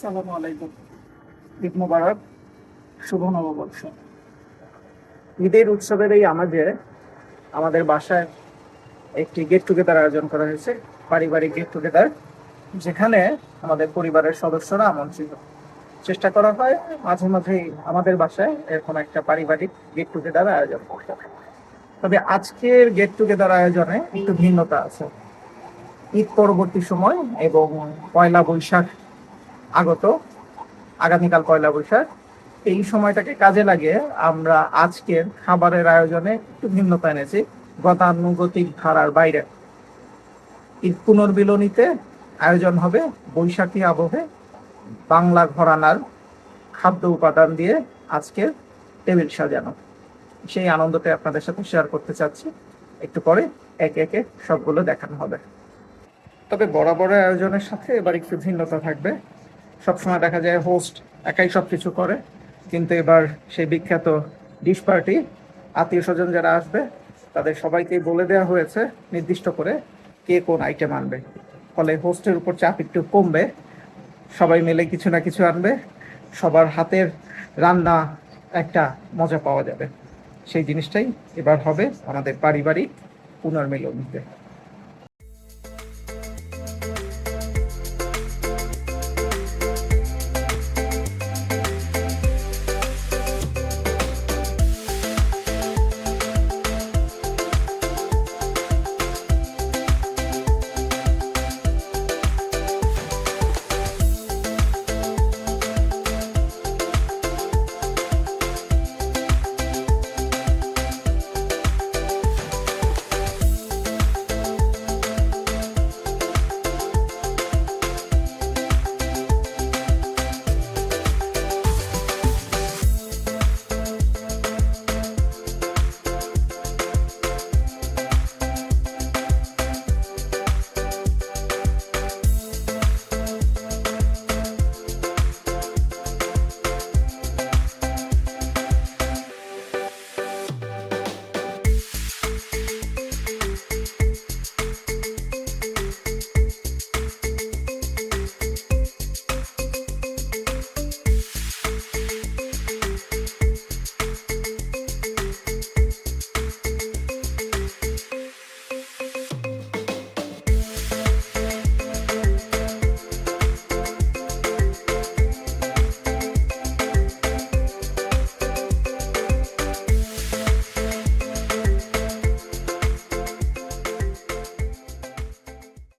আসসালামু আলাইকুম। ঈদ মোবারক, শুভ নববর্ষ। ঈদের উৎসবের এই আমাদের আমাদের বাসায় একটি গেট টুগেদার আয়োজন করা হয়েছে, পারিবারিক গেট টুগেদার যেখানে আমাদের পরিবারের সদস্যরা আমন্ত্রিত। চেষ্টা করা হয় মাঝে মাঝেই আমাদের বাসায় এরকম একটা পারিবারিক গেট টুগেদার আয়োজন করতে। তবে আজকের গেট টুগেদার আয়োজনে একটু ভিন্নতা আছে। ঈদ পরবর্তী সময় এবং পয়লা বৈশাখ আগত আগামীকাল পয়লা বৈশাখ। এই সময়টাকে কাজে লাগিয়ে আমরা আজকের খাবারের আয়োজনে একটু ভিন্নতা এনেছি, গতানুগতিক ধারার বাইরে। ঈদ পুনর্মিলনীতে আয়োজন হবে বৈশাখী আবহে বাংলা ঘরানার খাদ্য উপাদান দিয়ে আজকের টেবিল সাজানো। সেই আনন্দটা আপনাদের সাথে শেয়ার করতে চাচ্ছি। একটু পরে একে একে সবগুলো দেখানো হবে। তবে বরাবর আয়োজনের সাথে এবার একটু ভিন্নতা থাকবে। সবসময় দেখা যায় হোস্ট একাই সব কিছু করে। কিন্তু এবার সেই বিখ্যাত ডিশ পার্টি আত্মীয় স্বজন যারা আসবে, তাদের সবাইকে বলে দেওয়া হয়েছে নির্দিষ্ট করে কে কোন আইটেম আনবে। ফলে হোস্টের উপর চাপ একটু কমবে। সবাই মিলে কিছু না কিছু আনবে। সবার হাতের রান্না একটা মজা পাওয়া যাবে। সেই জিনিসটাই এবার হবে আমাদের পারিবারিক পুনর্মিলনীতে।